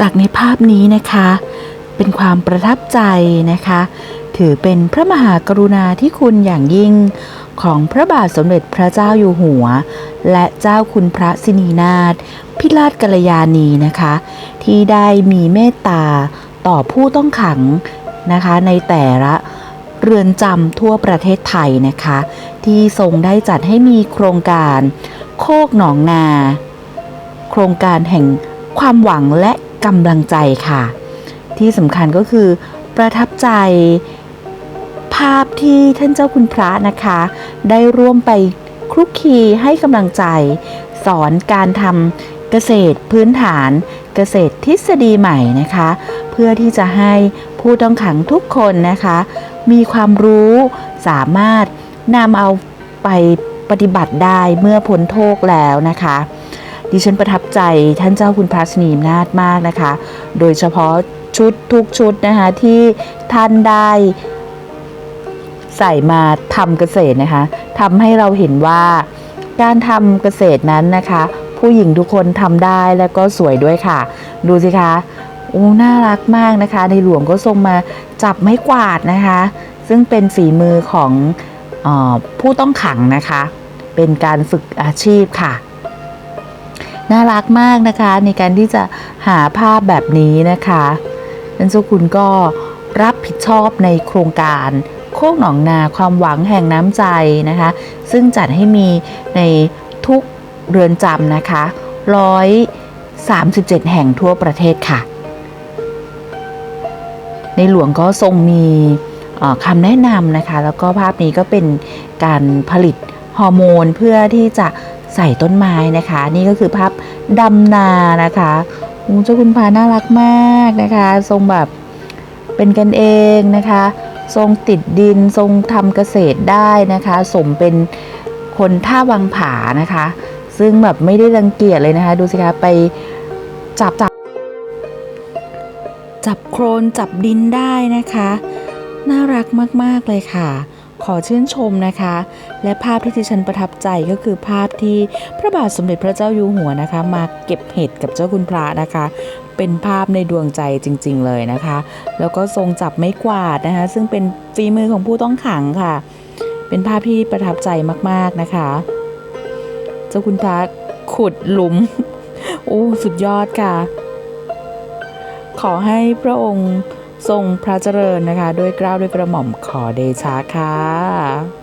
จากในภาพนี้นะคะ เป็นความประทับใจนะคะ ถือเป็นพระมหากรุณาธิคุณอย่างยิ่งของพระบาทสมเด็จพระเจ้าอยู่หัว และเจ้าคุณพระสินีนาถพิราชกัลยาณีนะคะ ที่ได้มีเมตตาต่อผู้ต้องขังนะคะ ในแต่ละเรือนจำทั่วประเทศไทยนะคะ ที่ทรงได้จัดให้มีโครงการ โคกหนองนา โครงการแห่งความหวังและ กำลังใจค่ะ ที่สำคัญก็คือประทับใจภาพที่ท่านเจ้าคุณพระนะคะ ได้ร่วมไปคลุกคลีให้กำลังใจ สอนการทำเกษตรพื้นฐานเกษตรทฤษฎีใหม่นะคะ เพื่อที่จะให้ผู้ต้องขังทุกคนนะคะ มีความรู้สามารถนำเอาไปปฏิบัติได้เมื่อพ้นโทษแล้วนะคะ ดิฉันประทับใจท่านเจ้าคุณพระสนีมนาถมากนะคะ โดยเฉพาะชุดทุกชุดนะคะที่ท่านได้ใส่มาทำเกษตรนะคะทำให้เราเห็นว่าการทำเกษตรนั้นนะคะ ผู้หญิงทุกคนทำได้แล้วก็สวยด้วยค่ะ ดูสิคะโอ้น่ารักมากนะคะ ในหลวงก็ทรงมาจับไม้กวาดนะคะ ซึ่งเป็นฝีมือของออผู้ต้องขังนะคะ เป็นการฝึกอาชีพค่ะ น่ารักมากนะคะ ในการที่จะหาภาพแบบนี้นะคะท่านเจ้าคุณก็รับผิดชอบในโครงการโคกหนองนาความหวังแห่งน้ำใจนะคะ ซึ่งจัดให้มีในทุกเรือนจำนะคะ137แห่งทั่วประเทศค่ะ ในหลวงก็ทรงมีคำแนะนำนะคะ แล้วก็ภาพนี้ก็เป็นการผลิตฮอร์โมนเพื่อที่จะ ส่ต้นไม้นะคะ นี่ก็คือภาพดำนานะคะโอ้เจ้าคุณพาน่ารักมากนะคะ ทรงแบบเป็นกันเองนะคะ ทรงติดดินทรงทำเกษตรได้นะคะ สมเป็นคนท่าวังผานะคะ ซึ่งแบบไม่ได้รังเกียจเลยนะคะ ดูสิคะไปจับจับจับโครนจับดินได้นะคะ น่ารักมาก ๆ เลยค่ะ ขอชื่นชมนะคะ และภาพที่ดิฉันประทับใจก็คือภาพที่พระบาทสมเด็จพระเจ้าอยู่หัวนะคะ มาเก็บเห็ดกับเจ้าคุณพระนะคะ เป็นภาพในดวงใจจริง ๆ เลยนะคะ แล้วก็ทรงจับไม้กวาดนะคะ ซึ่งเป็นฝีมือของผู้ต้องขังค่ะ เป็นภาพที่ประทับใจมากๆนะคะ เจ้าคุณพระขุดหลุมโอ้สุดยอดค่ะ ขอให้พระองค์ ทรงพระเจริญนะคะ ด้วยเกล้าวด้วยกระหม่อมขอเดชะค่ะ